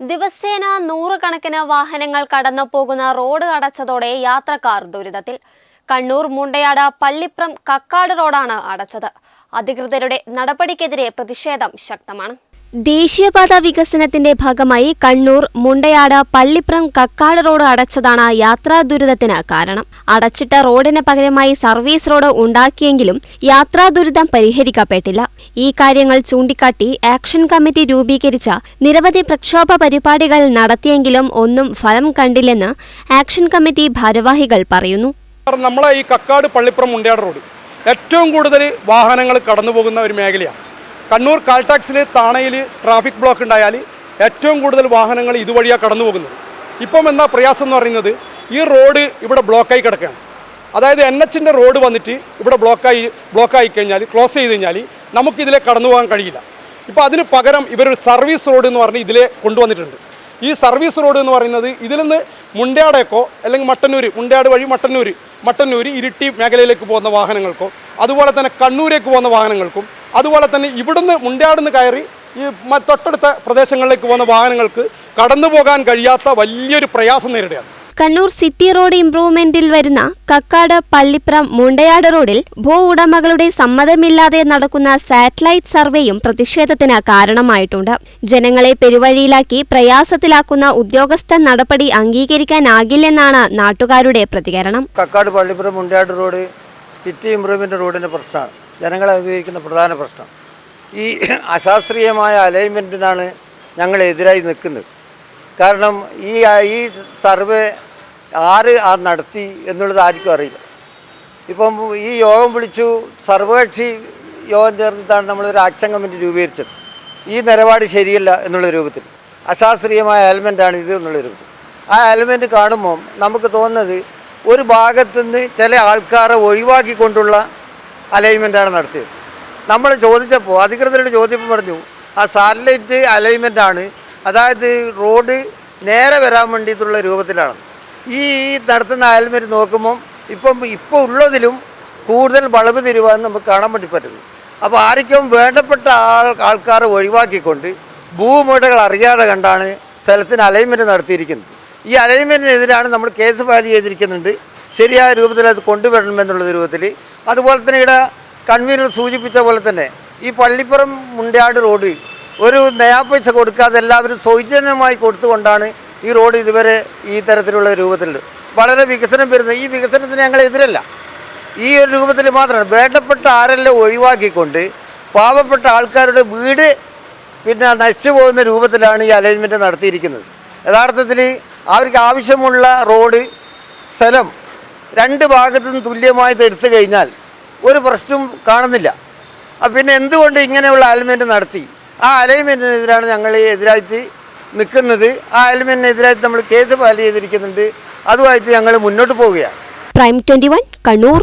ദിവസേന നൂറുകണക്കിന് വാഹനങ്ങൾ കടന്നു പോകുന്ന റോഡ് അടച്ചതോടെ യാത്രക്കാർ ദുരിതത്തിൽ. കണ്ണൂർ മുണ്ടയാട് പള്ളിപ്രം കക്കാട് റോഡാണ് അടച്ചത്. അധികൃതരുടെ നടപടിക്കെതിരെ പ്രതിഷേധം ശക്തമാണ്. ദേശീയപാത വികസനത്തിന്റെ ഭാഗമായി കണ്ണൂർ മുണ്ടയാട് പള്ളിപ്രം കക്കാട് റോഡ് അടച്ചതാണ് യാത്രാ ദുരിതത്തിന് കാരണം. അടച്ചിട്ട റോഡിന് പകരമായി സർവീസ് റോഡ് ഉണ്ടാക്കിയെങ്കിലും യാത്രാ ദുരിതം പരിഹരിക്കപ്പെട്ടില്ല. ഈ കാര്യങ്ങൾ ചൂണ്ടിക്കാട്ടി ആക്ഷൻ കമ്മിറ്റി രൂപീകരിച്ച നിരവധി പ്രക്ഷോഭ പരിപാടികൾ നടത്തിയെങ്കിലും ഒന്നും ഫലം കണ്ടില്ലെന്ന് ആക്ഷൻ കമ്മിറ്റി ഭാരവാഹികൾ പറയുന്നു. നമ്മളെ ഈ കക്കാട് മുണ്ടയാട് റോഡ് ഏറ്റവും കൂടുതൽ വാഹനങ്ങൾ കടന്നു പോകുന്ന ഒരു മേഖലയാണ്. കണ്ണൂർ കാൽടാക്സിൽ താണയിൽ ട്രാഫിക് ബ്ലോക്ക് ഉണ്ടായാൽ ഏറ്റവും കൂടുതൽ വാഹനങ്ങൾ ഇതുവഴിയാണ് കടന്നു പോകുന്നത്. ഇപ്പം എന്താ പ്രയാസം എന്ന് പറയുന്നത് ഈ റോഡ് ഇവിടെ ബ്ലോക്കായി കിടക്കുകയാണ്. അതായത് എൻ എച്ചിന്റെ റോഡ് വന്നിട്ട് ഇവിടെ ബ്ലോക്കായി ബ്ലോക്കായി കഴിഞ്ഞാൽ ക്ലോസ് ചെയ്ത് കഴിഞ്ഞാൽ നമുക്കിതിലെ കടന്നു പോകാൻ കഴിയില്ല. ഇപ്പോൾ അതിന് പകരം ഇവരൊരു സർവീസ് റോഡ് എന്ന് പറഞ്ഞ് ഇതിലെ കൊണ്ടുവന്നിട്ടുണ്ട്. ഈ സർവീസ് റോഡ് എന്ന് പറയുന്നത് ഇതിൽ നിന്ന് മുണ്ടയാടേക്കോ അല്ലെങ്കിൽ മട്ടന്നൂർ മുണ്ടയാട് വഴി മട്ടന്നൂർ മട്ടന്നൂർ ഇരിട്ടി മേഖലയിലേക്ക് പോകുന്ന വാഹനങ്ങൾക്കോ അതുപോലെ തന്നെ കണ്ണൂരേക്ക് പോകുന്ന വാഹനങ്ങൾക്കും അതുപോലെ തന്നെ ഇവിടുന്ന് മുണ്ടാടുന്ന് കയറി ഈ തൊട്ടടുത്ത പ്രദേശങ്ങളിലേക്ക് പോകുന്ന വാഹനങ്ങൾക്ക് കടന്നു പോകാൻ കഴിയാത്ത വലിയൊരു പ്രയാസം നേരിടുകയാണ്. കണ്ണൂർ സിറ്റി റോഡ് ഇംപ്രൂവ്മെന്റിൽ വരുന്ന കക്കാട് പള്ളിപ്രം മുണ്ടയാട് റോഡിൽ ഭൂ ഉടമകളുടെ സമ്മതമില്ലാതെ നടക്കുന്ന സാറ്റലൈറ്റ് സർവേയും പ്രതിഷേധത്തിന് കാരണമായിട്ടുണ്ട്. ജനങ്ങളെ പെരുവഴിയിലാക്കി പ്രയാസത്തിലാക്കുന്ന ഉദ്യോഗസ്ഥ നടപടി അംഗീകരിക്കാനാകില്ലെന്നാണ് നാട്ടുകാരുടെ പ്രതികരണം. Kakkad Pallippuram Mundayad road city improvement റോഡിന്റെ പ്രശ്നമാണ്. ജനങ്ങളെ അഭിമുഖീകരിക്കുന്ന പ്രധാന പ്രശ്നം. ഈ അശാസ്ത്രീയമായ അലൈൻമെന്റിനാണ് ഞങ്ങൾ എതിരായി നിൽക്കുന്നത്. കാരണം ഈ ഈ സർവേ ആര് ആ നടത്തി എന്നുള്ളത് ആർക്കും അറിയില്ല. ഇപ്പം ഈ യോഗം വിളിച്ചു സർവകക്ഷി യോഗം ചേർന്നിട്ടാണ് നമ്മളൊരു ആക്ഷൻ കമ്മിറ്റി രൂപീകരിച്ചത്. ഈ നിലപാട് ശരിയല്ല എന്നുള്ള രൂപത്തിൽ. അശാസ്ത്രീയമായ എലമെന്റാണ് ഇത് എന്നുള്ള രൂപത്തിൽ. ആ എലമെന്റ് കാണുമ്പം നമുക്ക് തോന്നുന്നത് ഒരു ഭാഗത്തുനിന്ന് ചില ആൾക്കാരെ ഒഴിവാക്കിക്കൊണ്ടുള്ള അലൈൻമെന്റാണ് നടത്തിയത്. നമ്മൾ ചോദിച്ചപ്പോൾ അധികൃതരോട് ചോദ്യം പറഞ്ഞു ആ സാറ്റലൈറ്റ് അലൈൻമെന്റ് ആണ് അതായത് റോഡ് നേരെ വരാൻ വേണ്ടിയിട്ടുള്ള രൂപത്തിലാണ്. ഈ നടത്തുന്ന അയൽമേറ്റ് നോക്കുമ്പം ഇപ്പം ഇപ്പോൾ ഉള്ളതിലും കൂടുതൽ വളവ് തിരുവാൻ നമുക്ക് കാണാൻ വേണ്ടി പറ്റുന്നു. അപ്പോൾ ആർക്കും വേണ്ടപ്പെട്ട ആൾ ആൾക്കാരെ ഒഴിവാക്കിക്കൊണ്ട് ഭൂമുടകൾ അറിയാതെ കണ്ടാണ് സ്ഥലത്തിന് അലൈൻമെന്റ് നടത്തിയിരിക്കുന്നത്. ഈ അലൈൻമെന്റിനെതിരാണ് നമ്മൾ കേസ് ഫയൽ ചെയ്തിരിക്കുന്നുണ്ട്. ശരിയായ രൂപത്തിൽ അത് കൊണ്ടുവരണമെന്നുള്ള രൂപത്തിൽ. അതുപോലെ തന്നെ ഇവിടെ കൺവീനർ സൂചിപ്പിച്ച പോലെ തന്നെ ഈ പള്ളിപ്പുറം മുണ്ടയാട് റോഡ് ഒരു നയാ പൈസ കൊടുക്കാതെ എല്ലാവരും സൗജന്യമായി കൊടുത്തുകൊണ്ടാണ് ഈ റോഡ് ഇതുവരെ ഈ തരത്തിലുള്ള രൂപത്തിൽ വളരെ വികസനം വരുന്നത്. ഈ വികസനത്തിന് ഞങ്ങൾ എതിരല്ല. ഈ ഒരു രൂപത്തിൽ മാത്രമാണ്. വേണ്ടപ്പെട്ട ആരെല്ലാം ഒഴിവാക്കിക്കൊണ്ട് പാവപ്പെട്ട ആൾക്കാരുടെ വീട് പിന്നെ നശിച്ചു പോകുന്ന രൂപത്തിലാണ് ഈ അലൈൻമെന്റ് നടത്തിയിരിക്കുന്നത്. യഥാർത്ഥത്തിൽ അവർക്ക് ആവശ്യമുള്ള റോഡ് സ്ഥലം രണ്ട് ഭാഗത്തും തുല്യമായിട്ട് എടുത്തു കഴിഞ്ഞാൽ ഒരു പ്രശ്നവും കാണുന്നില്ല. പിന്നെ എന്തുകൊണ്ട് ഇങ്ങനെയുള്ള അലൈൻമെന്റ് നടത്തി? ആ അലൈൻമെന്റിനെതിരാണ് ഞങ്ങൾ എതിരായിട്ട് നിൽക്കുന്നത്. ആ അലൈൻമെന്റിനെതിരായിട്ട് നമ്മൾ കേസ് ഫയൽ ചെയ്തിരിക്കുന്നുണ്ട്. അതുമായിട്ട് ഞങ്ങൾ മുന്നോട്ട് പോവുകയാണ്. Prime twenty one Kannur.